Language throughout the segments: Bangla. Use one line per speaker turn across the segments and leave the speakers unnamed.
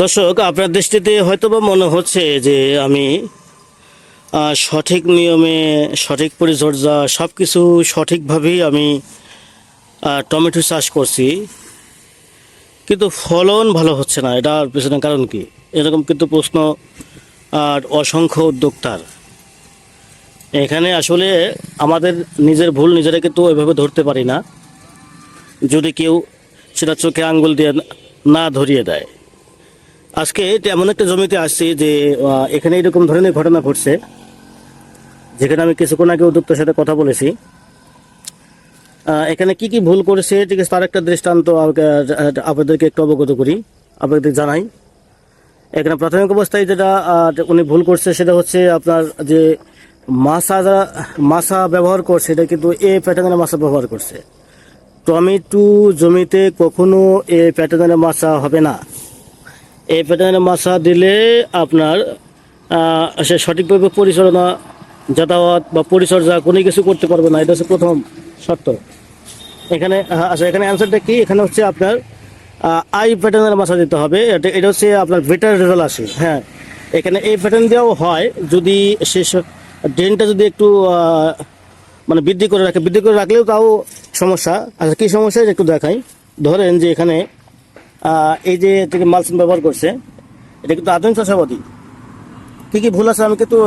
দর্শক, আপনার দৃষ্টিতে হয়তো বা মনে হচ্ছে যে আমি সঠিক নিয়মে সঠিক পরিচর্যা সব কিছু সঠিকভাবেই আমি টমেটো চাষ করছি। কিন্তু ফলন ভালো হচ্ছে না এটার পেছনে কারণ কি? এরকম কিন্তু প্রশ্ন আর অসংখ্য উদ্যোক্তার। এখানে আসলে আমাদের নিজের ভুল নিজেরা কিন্তু ওইভাবে ধরতে পারি না। যদি কেউ সেটা চোখে আঙ্গুল দিয়ে না ধরিয়ে দেয়। আজকে এমন একটা জমিতে আসছি যে এখানে এরকম ধরনের ঘটনা ঘটছে, যেখানে আমি কিছুক্ষণ আগে উদ্যোক্তার সাথে কথা বলেছি। এখানে কি কি ভুল করেছে, ঠিক আছে, তার একটা দৃষ্টান্ত আপনাদেরকে একটু অবগত করি, আপনাদের জানাই। এখানে প্রাথমিক অবস্থায় যেটা উনি ভুল করছে সেটা হচ্ছে আপনার যে মাছা যা মাছা ব্যবহার করছে, এটা কিন্তু এ প্যাটার্নের মাছা ব্যবহার করছে। টমেটো জমিতে কখনো এ প্যাটার্নের মাছা হবে না। এই প্যাটার্নের মাছা দিলে আপনার সে সঠিকভাবে পরিচালনা, যাতায়াত বা পরিচর্যা কোনো কিছু করতে পারবে না। এটা হচ্ছে প্রথম শর্ত। এখানে আচ্ছা এখানে অ্যান্সারটা কি? এখানে হচ্ছে আপনার আই প্যাটার্নের মাছা দিতে হবে। এটা এটা হচ্ছে আপনার বেটার রেজাল্ট আসে হ্যাঁ। এখানে এই প্যাটার্ন দেওয়াও হয় যদি সে ড্রেনটা যদি একটু মানে বৃদ্ধি করে রাখে, বৃদ্ধি করে রাখলেও তাও সমস্যা। আচ্ছা কী সমস্যা? একটু দেখাই। ধরেন যে এখানে এই যে থেকে মালচিন ব্যবহার করছে, এটা কিন্তু আধুনিক চাষাবাদী। কী কী ভুল আছে আমি কিন্তু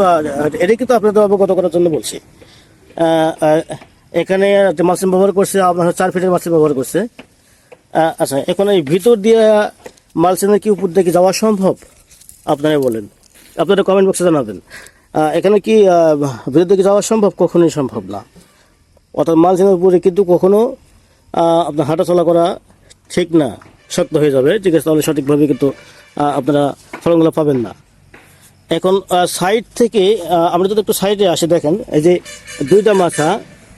এটা কিন্তু আপনাদের অবগত করার জন্য বলছি। এখানে মালচিন ব্যবহার করছে, আপনার চার ফিটের মালচিন ব্যবহার করছে। আচ্ছা এখন এই ভিতর দিয়ে মালচিনের কি উপর দিয়ে কি যাওয়া সম্ভব? আপনারা বলেন। আপনারা কমেন্ট বক্সে জানাবেন। এখানে কি ভিতর দিকে যাওয়া সম্ভব? কখনোই সম্ভব না। অর্থাৎ মালচিনের উপরে কিন্তু কখনো আপনার হাঁটাচলা করা ঠিক না। শক্ত হয়ে যাবে। ঠিক আছে তাহলে সঠিকভাবে কিন্তু আপনারা ফলনগুলো পাবেন না। এখন সাইড থেকে আমরা যদি একটু সাইডে আসে, দেখেন, এই যে দুইটা মাছা,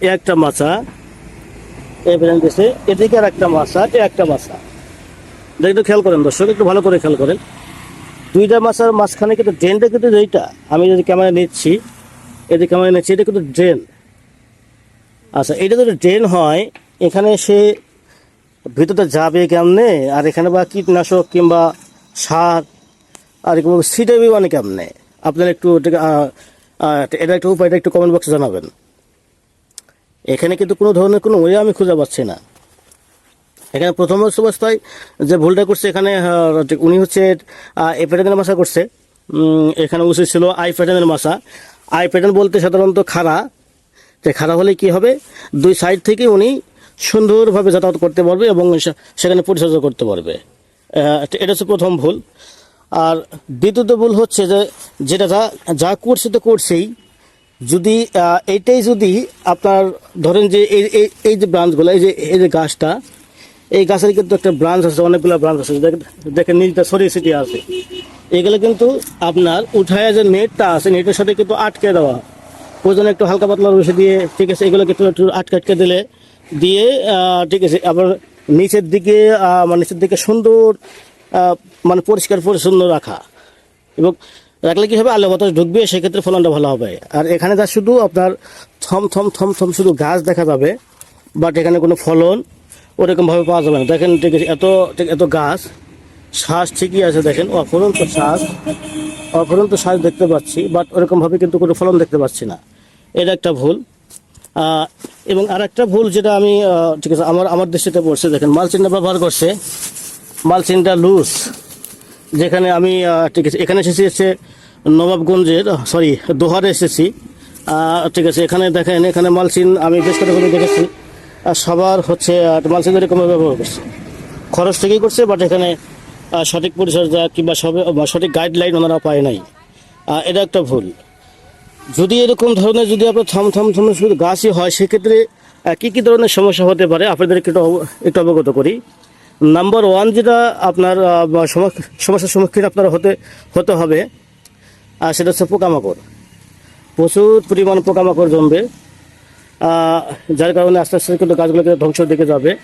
এ একটা মাছা, এ দিয়েছে এদিকে আর একটা মাছা একটা মাছা। এটা একটু খেয়াল করেন দর্শক, একটু ভালো করে খেয়াল করেন। দুইটা মাছার মাঝখানে কিন্তু ড্রেনটা কিন্তু যেইটা আমি যদি ক্যামেরা নিচ্ছি এদিকে ক্যামেরা নিচ্ছি, এটা কিন্তু ড্রেন আচ্ছা এটা যদি ড্রেন হয়, এখানে সে ভিতরটা যাবে কেমনে? আর এখানে বা কীটনাশক কিংবা সার, আর এরকম সিটাবি মানে কেমনে? আপনারা একটু এটা একটু উপায়টা একটু কমেন্ট বক্সে জানাবেন। এখানে কিন্তু কোনো ধরনের কোনো ওয়ে আমি খুঁজে পাচ্ছি না। এখানে প্রথম অবস্থায় যে ভুলটা করছে এখানে উনি হচ্ছে এ প্যাটার্নের মাছা করছে। এখানে উচিত ছিল আই প্যাটার্নের মাছা আই প্যাটার্ন বলতে সাধারণত খাড়া। যে খাড়া হলে কি হবে? দুই সাইড থেকে উনি সুন্দরভাবে যাতায়াত করতে পারবে এবং সেখানে পরিচর্যা করতে পারবে। এটা হচ্ছে প্রথম ভুল। আর দ্বিতীয়ত ভুল হচ্ছে যে, যেটা যা যা করছে তো করছেই। যদি এইটাই যদি আপনার ধরেন যে এই এই- যে ব্রাঞ্চগুলো, এই যে এই যে গাছটা, এই গাছের কিন্তু একটা ব্রাঞ্চ আছে, অনেকগুলো ব্রাঞ্চ আছে। দেখেন- নিজটা ছড়িয়ে ছিটিয়ে আছে। এগুলো কিন্তু আপনার উঠায় যে নেটটা আছে, নেটের সাথে কিন্তু আটকে দেওয়া। প্রয়োজনে একটু হালকা পাতলা রসে দিয়ে ঠিক আছে এগুলো একটু একটু আটকে আটকে দিলে দিয়ে ঠিক আছে, আবার নিচের দিকে মানে নিচের দিকে সুন্দর মানে পরিষ্কার পরিচ্ছন্ন রাখা। এবং রাখলে কি হবে? আলো বাতাস ঢুকবে, সেক্ষেত্রে ফলনটা ভালো হবে। আর এখানে যা শুধু আপনার থম থম থম থম শুধু গাছ দেখা যাবে বাট এখানে কোনো ফলন ওরকমভাবে পাওয়া যাবে না। দেখেন, ঠিক আছে, এত, ঠিক, এত গাছ শ্বাস ঠিকই আছে, দেখেন, অফুরন্ত শ্বাস অফুরন্ত শ্বাস দেখতে পাচ্ছি বাট ওরকমভাবে কিন্তু কোনো ফলন দেখতে পাচ্ছি না। এটা একটা ভুল। এবং আর একটা ভুল যেটা আমি ঠিক আছে, আমার আমার দৃষ্টিতে পড়ছে, দেখেন মালচিনটা ব্যবহার করছে মালচিনটা লুজ যেখানে আমি ঠিক আছে, এখানে এসেছি হচ্ছে নবাবগঞ্জের সরি দোহারে এসেছি ঠিক আছে, এখানে দেখেন, এখানে মালচিন আমি বেশ করে দেখেছি, আর সবার হচ্ছে মালচিন এরকমভাবে ব্যবহার করছে। খরচ থেকেই করছে বাট এখানে সঠিক পরিচর্যা কিংবা সবে সঠিক গাইডলাইন ওনারা পায় নাই। এটা একটা ভুল। যদি এরকম ধরনের যদি আপনার থম থম থম শুধু গাছই হয়, সেক্ষেত্রে কি কি ধরনের সমস্যা হতে পারে? আপনাদেরকে একটু একটু অবগত করি। নাম্বার ওয়ান যেটা আপনার সম- সমস্যার সম্মুখীন আপনার হতে হতে হবে আর সেটা হচ্ছে পোকামাকড়। প্রচুর পরিমাণ পোকামাকড় জমবে যার কারণে আস্তে আস্তে কিন্তু গাছগুলোকে ধ্বংসের দিকে যাবে।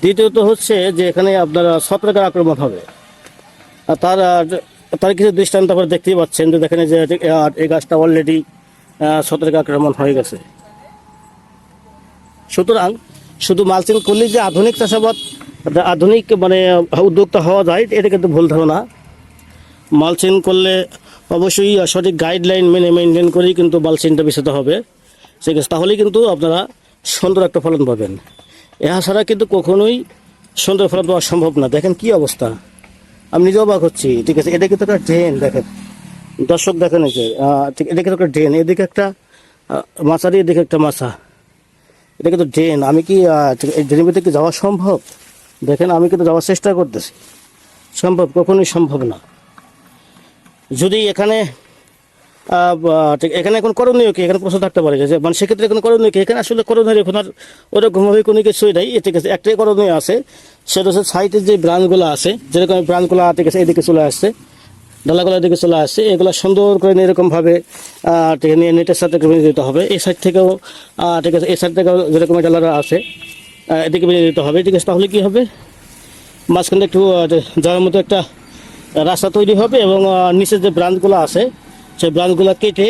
দ্বিতীয়ত হচ্ছে যে এখানে আপনার ছত্রাকের আক্রমণ হবে। তার তার কিছু দৃষ্টান্ত আপনারা দেখতেই পাচ্ছেন যে দেখেন যে এই গাছটা অলরেডি ছত্রাক আক্রমণ হয়ে গেছে। সুতরাং শুধু মালচিং করলেই যে আধুনিক চাষাবাদ আধুনিক মানে উদ্যোক্তা হওয়া যায়, এটা কিন্তু ভুল ধারণা। মালচিং করলে অবশ্যই সঠিক গাইডলাইন মেনে মেনটেন করেই কিন্তু মালচিংটা বিছাতে হবে। আছে, তাহলেই কিন্তু আপনারা সুন্দর একটা ফলন পাবেন। এহা ছাড়া কিন্তু কখনোই সুন্দর ফলন পাওয়া সম্ভব না। দেখেন কি অবস্থা। আমি নিজেও অবাক হচ্ছি। ঠিক আছে এটা তো একটা ড্রেন দেখেন। দর্শক দেখেন যে ঠিক এটা তো একটা ড্রেন এদিকে একটা মাছারি এদিকে একটা মাছা। এটা তো ড্রেন আমি কি এই ড্রেনের ভিতরে কি যাওয়া সম্ভব? দেখেন, আমি কিন্তু যাওয়ার চেষ্টা করতেছি। সম্ভব কখনোই সম্ভব না। যদি এখানে এখানে এখন করণীয় কি? এখানে প্রশ্ন থাকতে পারে যে মানে সেক্ষেত্রে এখন করণীয় কি? এখানে আসলে করণীয় এখন আর ওরকমভাবে কোনো কিছুই নাই। ঠিক আছে, একটাই করণীয় আছে, সেটা হচ্ছে সাইডের যে ব্রাঞ্চগুলো আছে, যেরকম ব্রাঞ্চগুলো, ঠিক আছে, এদিকে চলে আসছে, ডালাগুলো এদিকে চলে আসছে, এগুলো সুন্দর করে এরকমভাবে ঠিক নিয়ে নেটের সাথে দিতে হবে। এই সাইড থেকেও ঠিক আছে, এই সাইড থেকেও যেরকম ডালারা আছে এদিকে বেরিয়ে দিতে হবে। ঠিক আছে, তাহলে কী হবে? মাঝখানে একটু যাওয়ার মতো একটা রাস্তা তৈরি হবে এবং নিচের যে ব্রাঞ্চগুলো আছে সেই ব্রাঞ্চগুলো কেটে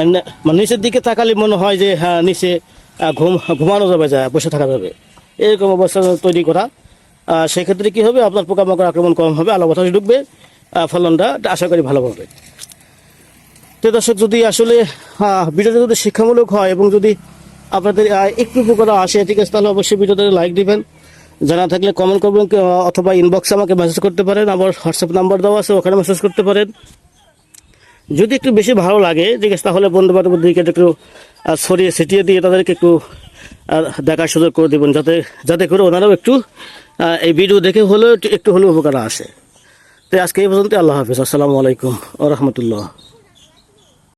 আহ, মানে নিচের দিকে তাকালে মনে হয় যে হ্যাঁ নিচে ঘুম ঘুমানো যাবে যায় বসে থাকা যাবে। এরকম অবস্থা তৈরি করা। সেক্ষেত্রে কি হবে? আপনার পোকামাকড় আক্রমণ কম হবে আলো বাতাস ঢুকবে ফলনটা আশা করি ভালো হবে। তো দর্শক যদি আসলে ভিডিওটা যদি শিক্ষামূলক হয় এবং যদি আপনাদের একটু উপকার আসে ঠিক আছে তাহলে অবশ্যই ভিডিওতে লাইক দিবেন। জানা থাকলে কমেন্ট করবেন অথবা ইনবক্সে আমাকে মেসেজ করতে পারেন। আমার হোয়াটসঅ্যাপ নাম্বার দেওয়া আছে ওখানে মেসেজ করতে পারেন। যদি একটু বেশি ভালো লাগে, ঠিক আছে, তাহলে বন্ধু বান্ধবদেরকে একটু সরিয়ে ছিটিয়ে দিয়ে তাদেরকে একটু দেখার সুযোগ করে দেবেন, যাতে যাতে করে ওনারাও একটু এই ভিডিও দেখে হলেও একটু- একটু হলেও উপকার আসে। তো আজকে এই পর্যন্ত আল্লাহ হাফিজ। আসসালামু আলাইকুম ও রহমতুল্লাহ।